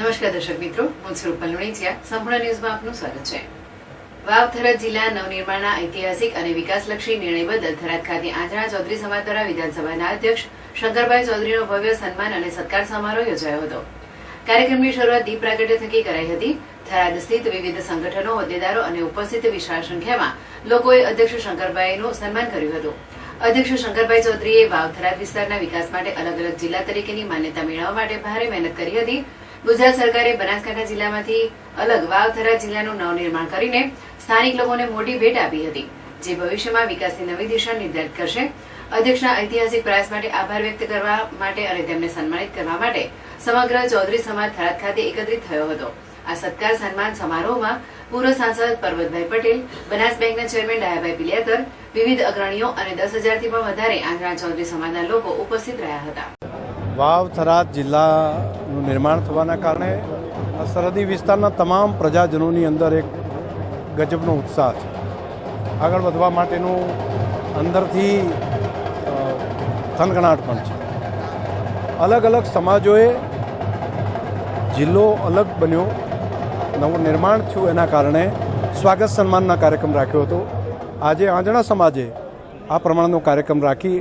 નમસ્કાર દર્શક મિત્રો, હું છું રૂપલ સંપૂર્ણ ન્યૂઝમાં આપનું સ્વાગત છે. વાવ થરાદ જિલ્લા નવનિર્માણના ઐતિહાસિક અને વિકાસલક્ષી નિર્ણય બદલ થરાદ ખાતે આંજણા ચૌધરી સમાજ દ્વારા વિધાનસભાના અધ્યક્ષ શંકરભાઈ ચૌધરીનો ભવ્ય સન્માન અને સત્કાર સમારોહ યોજાયો હતો. કાર્યક્રમની શરૂઆત દીપ પ્રાગટ્ય થકી કરાઈ હતી. થરાદ સ્થિત વિવિધ સંગઠનો, હોદ્દેદારો અને ઉપસ્થિત વિશાળ સંખ્યામાં લોકોએ અધ્યક્ષ શંકરભાઈનું સન્માન કર્યું હતું. અધ્યક્ષ શંકરભાઈ ચૌધરીએ વાવ થરાદ વિસ્તારના વિકાસ માટે અલગ અલગ જિલ્લા તરીકેની માન્યતા મેળવવા માટે ભારે મહેનત કરી હતી. ગુજરાત સરકારે બનાસકાંઠા જિલ્લામાંથી અલગ વાવથરા જિલ્લાનું નવનિર્માણ કરીને સ્થાનિક લોકોને મોટી ભેટ આપી હતી, જે ભવિષ્યમાં વિકાસની નવી દિશા નિર્ધારિત કરશે. અધ્યક્ષના ઐતિહાસિક પ્રયાસ માટે આભાર વ્યક્ત કરવા માટે અને તેમને સન્માનિત કરવા માટે સમગ્ર ચૌધરી સમાજ થરાદ ખાતે એકત્રિત થયો હતો. આ સત્કાર સન્માન સમારોહમાં પૂર્વ સાંસદ પરબતભાઈ પટેલ, બનાસ બેંકના ચેરમેન ડાયાભાઈ પિલિયાકર, વિવિધ અગ્રણીઓ અને દસ હજારથી પણ વધારે આંધળા ચૌધરી સમાજના લોકો ઉપસ્થિત રહ્યા હતા. વાવ થરાદ જિલ્લાનું નિર્માણ થવાના કારણે સરહદી વિસ્તારના તમામ પ્રજાજનોની અંદર એક ગજબનો ઉત્સાહ છે. આગળ વધવા માટેનું અંદરથી થનગણાટ પણ છે. અલગ અલગ સમાજોએ જિલ્લો અલગ બન્યો. નવું નિર્માણ થયું એના કારણે સ્વાગત સન્માનના કાર્યક્રમ રાખ્યો હતો. આજે આંજણા સમાજે આ પ્રમાણનો કાર્યક્રમ રાખી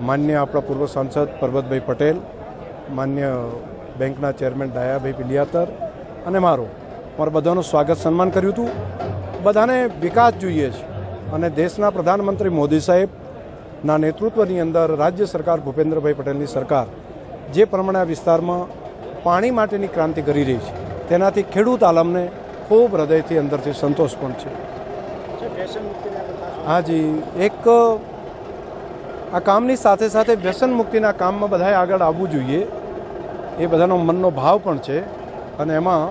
માન્ય આપણા પૂર્વ સાંસદ પરબતભાઈ પટેલ માન્ય બેંકના ચેરમેન ડાયાભાઈ પિલિયાતર અને મારો. મારા બધાનું સ્વાગત સન્માન કર્યું હતું. બધાને વિકાસ જોઈએ છે અને દેશના પ્રધાનમંત્રી મોદી સાહેબના નેતૃત્વની અંદર રાજ્ય સરકાર ભૂપેન્દ્રભાઈ પટેલની સરકાર જે પ્રમાણે આ વિસ્તારમાં પાણી માટેની ક્રાંતિ કરી રહી છે તેનાથી ખેડૂત આલમને ખૂબ હૃદયથી અંદરથી સંતોષ પણ છે. હાજી એક આ કામની સાથે સાથે વ્યસન મુક્તિના કામમાં બધાએ આગળ આવવું જોઈએ. એ બધાનો મનનો ભાવ પણ છે અને એમાં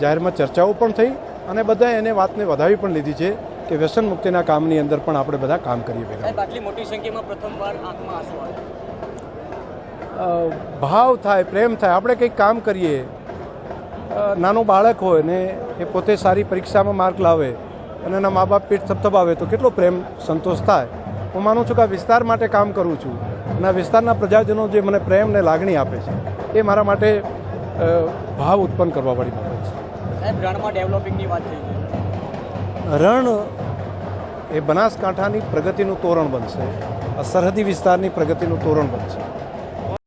જાહેરમાં ચર્ચાઓ પણ થઈ અને બધાએ એને વાતને વધાવી પણ લીધી છે કે વ્યસન મુક્તિના કામની અંદર પણ આપણે બધા કામ કરીએ ભેગા આટલી મોટી સંખ્યામાં પ્રથમવાર આંખમાં ભાવ થાય પ્રેમ થાય આપણે કંઈક કામ કરીએ. નાનો નાનું બાળક હોય ને એ પોતે સારી પરીક્ષામાં માર્ક લાવે અને એના મા બાપ પીઠ થપથપાવે તો કેટલો પ્રેમ સંતોષ થાય. હું માનું છું કે આ વિસ્તાર માટે કામ કરું છું અને આ વિસ્તારના પ્રજાજનો જે મને પ્રેમ ને લાગણી આપે છે એ મારા માટે ભાવ ઉત્પન્ન કરવાવાળી બાબત છે. સાહેબ રણમાં ડેવલપિંગની વાત થઈ રણ એ બનાસકાંઠાની પ્રગતિનું તોરણ બનશે આ સરહદી વિસ્તારની પ્રગતિનું તોરણ બનશે.